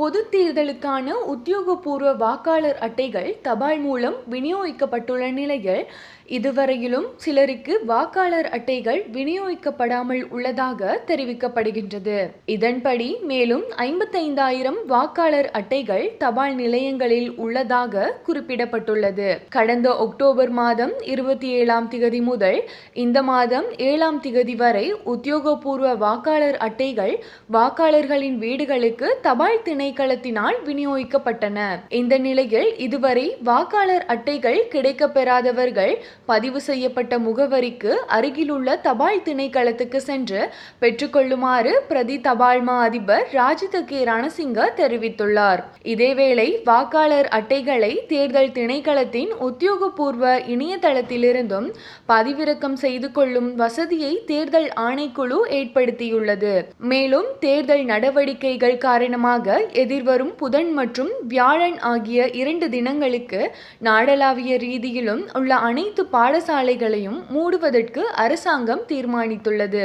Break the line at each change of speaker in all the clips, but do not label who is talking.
பொது தேர்தலுக்கான உத்தியோகபூர்வ வாக்காளர் அட்டைகள் தபால் மூலம் விநியோகிக்கப்பட்டுள்ள நிலையில் இதுவரையிலும் சிலருக்கு வாக்காளர் அட்டைகள் விநியோகிக்கப்படாமல் உள்ளதாக தெரிவிக்கப்படுகின்றது. இதன்படி மேலும் ஐம்பத்தைந்தாயிரம் வாக்காளர் அட்டைகள் தபால் நிலையங்களில் உள்ளதாக குறிப்பிடப்பட்டுள்ளது. கடந்த அக்டோபர் மாதம் இருபத்தி ஏழாம் திகதி முதல் இந்த மாதம் ஏழாம் திகதி வரை உத்தியோகபூர்வ வாக்காளர் அட்டைகள் வாக்காளர்களின் வீடுகளுக்கு தபால் திணை திணைக்களத்தினால் விநியோகிக்கப்பட்டன. இந்த நிலையில் இதுவரை வாக்காளர் அட்டைகள் கிடைக்கப்பெறாதவர்கள் பதிவு செய்யப்பட்ட முகவரிக்கு அருகிலுள்ள தபால் திணைக்களத்துக்கு சென்று பெற்றுக்கொள்ளுமாறு பிரதி தபால் மா அதிபர் ராஜித கே ரணசிங்க தெரிவித்துள்ளார். இதேவேளை வாக்காளர் அட்டைகளை தேர்தல் திணைக்களத்தின் உத்தியோகபூர்வ இணையதளத்திலிருந்தும் பதிவிறக்கம் செய்து கொள்ளும் வசதியை தேர்தல் ஆணைக்குழு ஏற்படுத்தியுள்ளது. மேலும் தேர்தல் நடவடிக்கைகள் காரணமாக எதிர்வரும் புதன் மற்றும் வியாழன் ஆகிய இரண்டு தினங்களுக்கு நாடளாவிய ரீதியிலும் உள்ள அனைத்து பாடசாலைகளையும் மூடுவதற்கு அரசாங்கம் தீர்மானித்துள்ளது.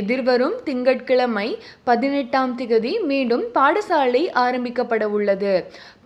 எதிர்வரும் திங்கட்கிழமை பதினெட்டாம் திகதி மீண்டும் பாடசாலை ஆரம்பிக்கப்பட உள்ளது.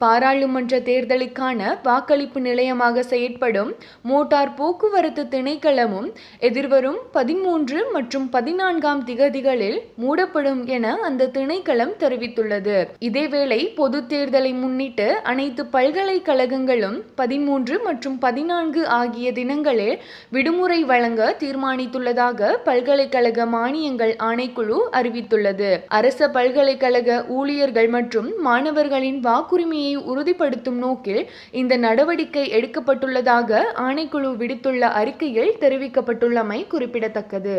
பாராளுமன்ற தேர்தலுக்கான வாக்களிப்பு நிலையமாக செயற்படும் மோட்டார் போக்குவரத்து திணைக்களமும் எதிர்வரும் பதிமூன்று மற்றும் பதினான்காம் திகதிகளில் மூடப்படும் என அந்த திணைக்களம் தெரிவித்துள்ளது. இதேவேளை பொது தேர்தலை முன்னிட்டு அனைத்து பல்கலைக்கழகங்களும் பதிமூன்று மற்றும் பதினான்கு ஆகிய தினங்களில் விடுமுறை வழங்க தீர்மானித்துள்ளதாக பல்கலைக்கழக மானியங்கள் ஆணைக்குழு அறிவித்துள்ளது. அரச பல்கலைக்கழக ஊழியர்கள் மற்றும் மாணவர்களின் வாக்குரிமையை உறுதிப்படுத்தும் நோக்கில் இந்த நடவடிக்கை எடுக்கப்பட்டுள்ளதாக ஆணைக்குழு விடுத்துள்ள அறிக்கையில் தெரிவிக்கப்பட்டுள்ளமை குறிப்பிடத்தக்கது.